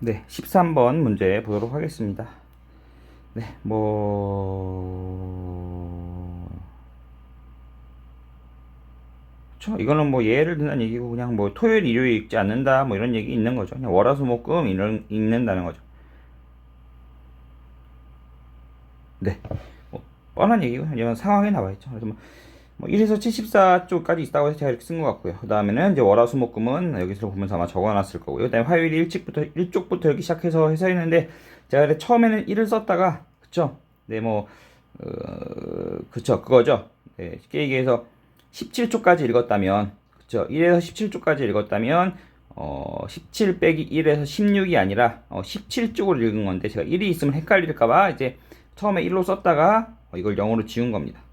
네, 13번 문제 보도록 하겠습니다. 네, 뭐, 그쵸? 이거는 뭐 예를 든다는 얘기고 그냥 뭐 토요일, 일요일 읽지 않는다 뭐 이런 얘기 있는 거죠. 그냥 월화수목금 읽는다는 거죠. 네, 뭐 뻔한 얘기고 이런 상황에 나와 있죠. 그래서 뭐, 뭐 1에서 74쪽까지 있다고 해서 제가 이렇게 쓴 것 같고요. 그 다음에는 이제 월화수목금은 여기서 보면서 아마 적어놨을 거고요. 그 다음에 화요일 일찍부터 일쪽부터 이렇게 시작해서 해서 했는데 제가 처음에는 1을 썼다가 그쵸? 네, 뭐 어, 그쵸 그거죠. 네, 쉽게 얘기해서 17쪽까지 읽었다면 그쵸? 1에서 17쪽까지 읽었다면 어, 17 빼기 1에서 16이 아니라 어, 17쪽을 읽은 건데 제가 1이 있으면 헷갈릴까봐 이제 처음에 1로 썼다가 어, 이걸 0으로 지운 겁니다.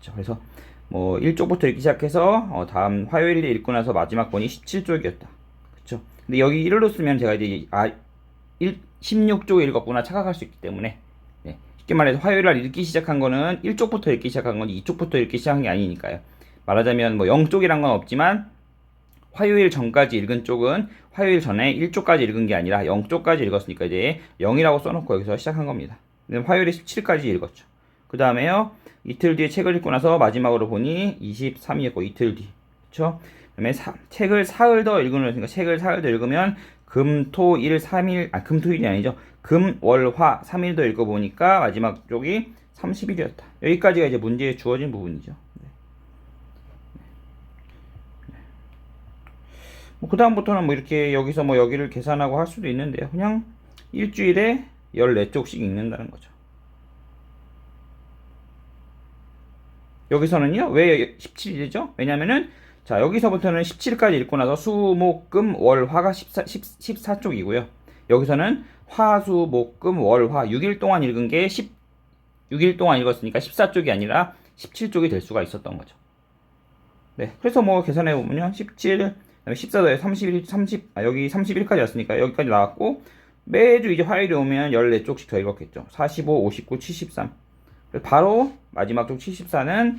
그쵸? 그래서 뭐 1쪽부터 읽기 시작해서 어, 다음 화요일에 읽고 나서 마지막 번이 17쪽이었다. 그쵸? 근데 여기 1로 쓰면 제가 이제 아 1, 16쪽을 읽었구나 착각할 수 있기 때문에 네. 쉽게 말해서 화요일 날 읽기 시작한 거는 1쪽부터 읽기 시작한 건 2쪽부터 읽기 시작한 게 아니니까요. 말하자면 뭐 0쪽이란 건 없지만 화요일 전까지 읽은 쪽은 화요일 전에 1쪽까지 읽은 게 아니라 0쪽까지 읽었으니까 이제 0이라고 써놓고 여기서 시작한 겁니다. 화요일에 17까지 읽었죠. 그 다음에요. 이틀 뒤에 책을 읽고 나서 마지막으로 보니 23이었고 이틀 뒤. 그쵸? 그 다음에 사, 책을 사흘 더 읽으면 책을 사흘 더 읽으면 금, 토, 일, 3일, 아, 금, 토, 일이 아니죠. 금, 월, 화, 3일 더 읽어보니까 마지막 쪽이 30일이었다. 여기까지가 이제 문제에 주어진 부분이죠. 네. 뭐, 그 다음부터는 뭐 이렇게 여기서 뭐 여기를 계산하고 할 수도 있는데요. 그냥 일주일에 14쪽씩 읽는다는 거죠. 여기서는요, 왜 17일이죠? 왜냐면은, 자, 여기서부터는 17일까지 읽고 나서 수, 목, 금, 월, 화가 14, 14, 쪽이고요 여기서는 화, 수, 목, 금, 월, 화 6일 동안 읽은 게 10, 6일 동안 읽었으니까 14쪽이 아니라 17쪽이 될 수가 있었던 거죠. 네. 그래서 뭐 계산해 보면요. 17, 14도에 31, 30, 아, 여기 31까지 왔으니까 여기까지 나왔고, 매주 이제 화요일에 오면 14쪽씩 더 읽었겠죠. 45, 59, 73. 바로 마지막 쪽 74는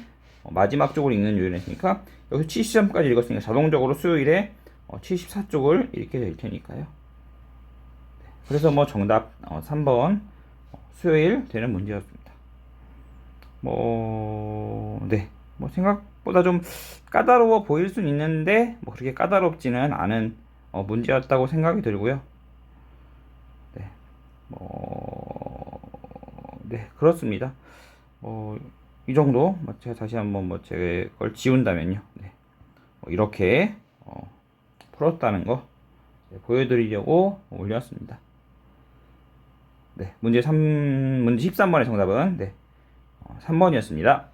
마지막 쪽을 읽는 요일이니까 여기서 73까지 읽었으니까 자동적으로 수요일에 74쪽을 읽게 될 테니까요. 네. 그래서 뭐 정답 3번 수요일 되는 문제였습니다. 뭐, 네. 뭐 생각보다 좀 까다로워 보일 수는 있는데 뭐 그렇게 까다롭지는 않은 어, 문제였다고 생각이 들고요. 네. 뭐, 네, 그렇습니다. 어, 이 정도 뭐 제가 다시 한번 뭐 제 걸 지운다면요. 네. 뭐 이렇게 어, 풀었다는 거 네, 보여드리려고 올렸습니다. 네, 문제 3 문제 13번의 정답은 네, 어, 3번이었습니다.